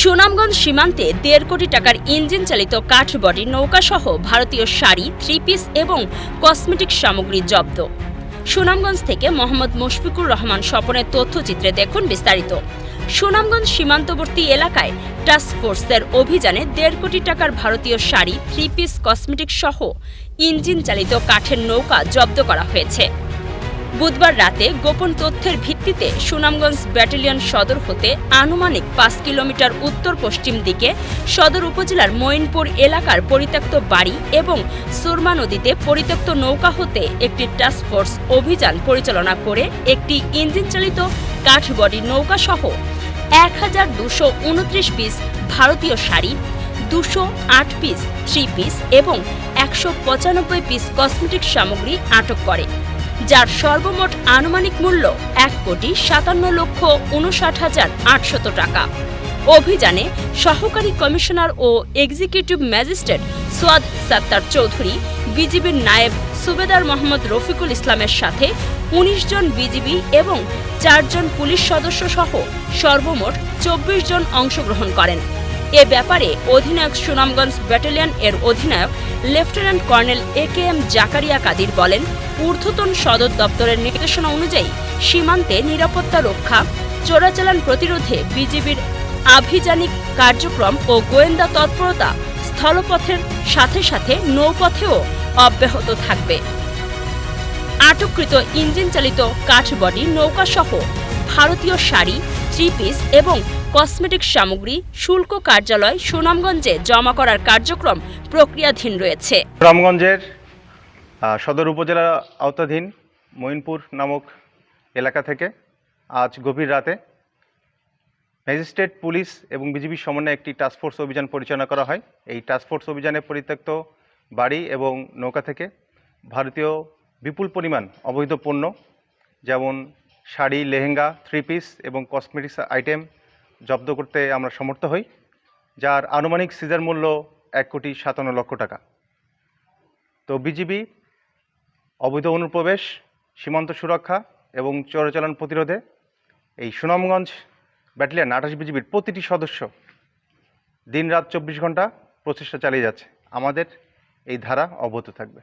সুনামগঞ্জ সীমান্তে দেড় কোটি টাকার ইঞ্জিন চালিত কাঠবডি নৌকাসহ ভারতীয় শাড়ি থ্রি পিস এবং কসমেটিক সামগ্রী জব্দ। সুনামগঞ্জ থেকে মোহাম্মদ মুশফিকুর রহমান স্বপনের তথ্যচিত্রে দেখুন বিস্তারিত। সুনামগঞ্জ সীমান্তবর্তী এলাকায় টাস্ক ফোর্সের অভিযানে দেড় কোটি টাকার ভারতীয় শাড়ি থ্রি পিস কসমেটিক সহ ইঞ্জিন চালিত কাঠের নৌকা জব্দ করা হয়েছে। বুধবার রাতে গোপন তথ্যের ভিত্তিতে সুনামগঞ্জ ব্যাটালিয়ন সদর হতে আনুমানিক পাঁচ কিলোমিটার উত্তর পশ্চিম দিকে সদর উপজেলার মঈনপুর এলাকার পরিত্যক্ত বাড়ি এবং সুরমা নদীতে পরিত্যক্ত নৌকা হতে একটি টাস্ক ফোর্স অভিযান পরিচালনা করে একটি ইঞ্জিন চালিত কাঠবডি নৌকা সহ এক হাজার দুশো উনত্রিশ পিস ভারতীয় শাড়ি, দুশো আট পিস থ্রি পিস এবং একশো পঁচানব্বই পিস কসমেটিক সামগ্রী আটক করে। যার সর্বমোট আনুমানিক মূল্য এক কোটি সাতান্ন লক্ষ উনষাট হাজার আটশত টাকা। অভিযানে সহকারী কমিশনার ও এক্সিকিউটিভ ম্যাজিস্ট্রেট সোয়াদ সাত্তার চৌধুরী, বিজিবির নায়েব সুবেদার মোহাম্মদ রফিকুল ইসলামের সাথে উনিশ জন বিজিবি এবং চারজন পুলিশ সদস্য সহ সর্বমোট চব্বিশ জন অংশগ্রহণ করেন। এ ব্যাপারে অধিনায়ক সুনামগঞ্জ ব্যাটালিয়ন এর অধিনায়ক lieutenant colonel A K M Zakaria Kadir বলেন, ঊর্ধ্বতন সদর দপ্তরের নির্দেশনা অনুযায়ী সীমান্তে নিরাপত্তা রক্ষা, চোরাচালান প্রতিরোধে বিজিবির আভিযানিক কার্যক্রম ও গোয়েন্দা তৎপরতা স্থলপথের সাথে সাথে নৌপথেও অব্যাহত থাকবে। আটককৃত ইঞ্জিন চালিত কাঠবডি নৌকাসহ ভারতীয় শাড়ি থ্রি পিস এবং কসমেটিক সামগ্রী শুল্ক কার্যালয় সুনামগঞ্জে জমা করার কার্যক্রম প্রক্রিয়াধীন রয়েছে। রামগঞ্জের আহ, সদর উপজেলা আওতাধীন মঈনপুর নামক এলাকা থেকে আজ গভীর রাতে ম্যাজিস্ট্রেট পুলিশ এবং বিজিবির সমন্বয়ে একটি টাস্কফোর্স অভিযান পরিচালনা করা হয়। এই টাস্কফোর্স অভিযানে পরিত্যক্ত বাড়ি এবং নৌকা থেকে ভারতীয় বিপুল পরিমাণ অবৈধ পণ্য যেমন শাড়ি, লেহেঙ্গা থ্রি পিস এবং কসমেটিক্স আইটেম জব্দ করতে আমরা সমর্থ হই, যার আনুমানিক সিজার মূল্য এক কোটি সাতান্ন লক্ষ টাকা। তো বিজিবি অবৈধ অনুপ্রবেশ, সীমান্ত সুরক্ষা এবং চোরাচালান প্রতিরোধে এই সুনামগঞ্জ ব্যাটালিয়ন আঠাশ বিজিবির প্রতিটি সদস্য দিনরাত চব্বিশ ঘণ্টা প্রচেষ্টা চালিয়ে যাচ্ছে। আমাদের এই ধারা অব্যাহত থাকবে।